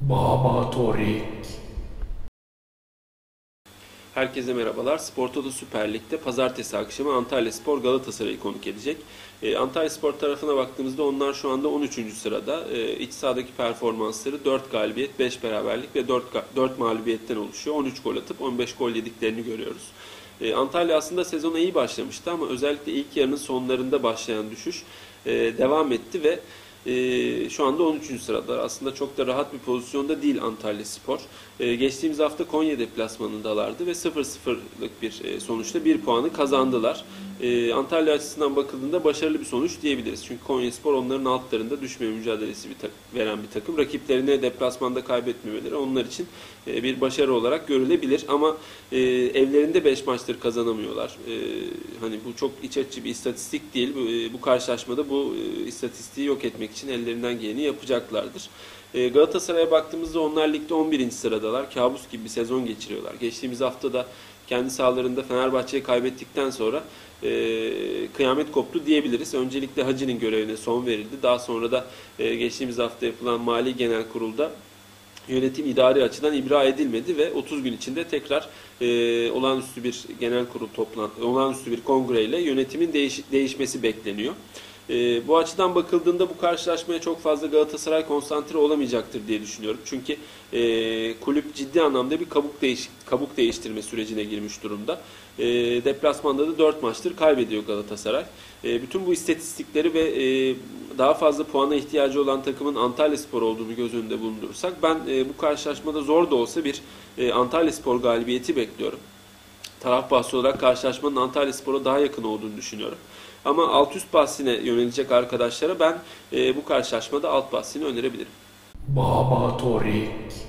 Baba Torik. Herkese merhabalar. Spor Toto Süper Lig'de pazartesi akşamı Antalya Spor Galatasaray'ı konuk edecek. Ee, Antalya Spor tarafına baktığımızda onlar şu anda 13. sırada. Ee, iç sahadaki performansları 4 galibiyet, 5 beraberlik ve 4, 4 mağlubiyetten oluşuyor. 13 gol atıp 15 gol yediklerini görüyoruz. Ee, Antalya aslında sezona iyi başlamıştı ama özellikle ilk yarının sonlarında başlayan düşüş e, devam etti ve e, şu anda 13. sırada. Aslında çok da rahat bir pozisyonda değil Antalya Spor. E, geçtiğimiz hafta Konya deplasmanındalardı ve 0-0'lık bir e, sonuçta bir puanı kazandılar. E, Antalya açısından bakıldığında başarılı bir sonuç diyebiliriz. Çünkü Konya Spor onların altlarında düşme mücadelesi veren bir takım. Rakiplerine deplasmanda kaybetmemeleri onlar için e, bir başarı olarak görülebilir. Ama e, evlerinde 5 maçtır kazanamıyorlar. E, hani bu çok iç açıcı bir istatistik değil. Bu, karşılaşmada bu istatistiği yok etmek için ellerinden geleni yapacaklardır. E, Galatasaray'a baktığımızda onlar ligde 11. sıradalar. Kabus gibi bir sezon geçiriyorlar. Geçtiğimiz hafta da kendi sahalarında Fenerbahçe'yi kaybettikten sonra e, kıyamet koptu diyebiliriz. Öncelikle Hacı'nın görevine son verildi. Daha sonra da e, geçtiğimiz hafta yapılan Mali Genel Kurul'da yönetim idari açıdan ibra edilmedi ve 30 gün içinde tekrar e, olağanüstü bir genel kurul toplantı, olağanüstü bir kongreyle yönetimin değiş, değişmesi bekleniyor. E, bu açıdan bakıldığında bu karşılaşmaya çok fazla Galatasaray konsantre olamayacaktır diye düşünüyorum. Çünkü e, kulüp ciddi anlamda bir kabuk, değiş, kabuk değiştirme sürecine girmiş durumda. E, deplasmanda da 4 maçtır kaybediyor Galatasaray. E, bütün bu istatistikleri ve e, daha fazla puana ihtiyacı olan takımın Antalya Spor olduğunu göz önünde bulundurursak ben e, bu karşılaşmada zor da olsa bir e, Antalya Spor galibiyeti bekliyorum. Taraf bahsi olarak karşılaşmanın Antalya Spor'a daha yakın olduğunu düşünüyorum. Ama alt üst bahsine yönelecek arkadaşlara ben e, bu karşılaşmada alt bahsini önerebilirim. Baba Torik.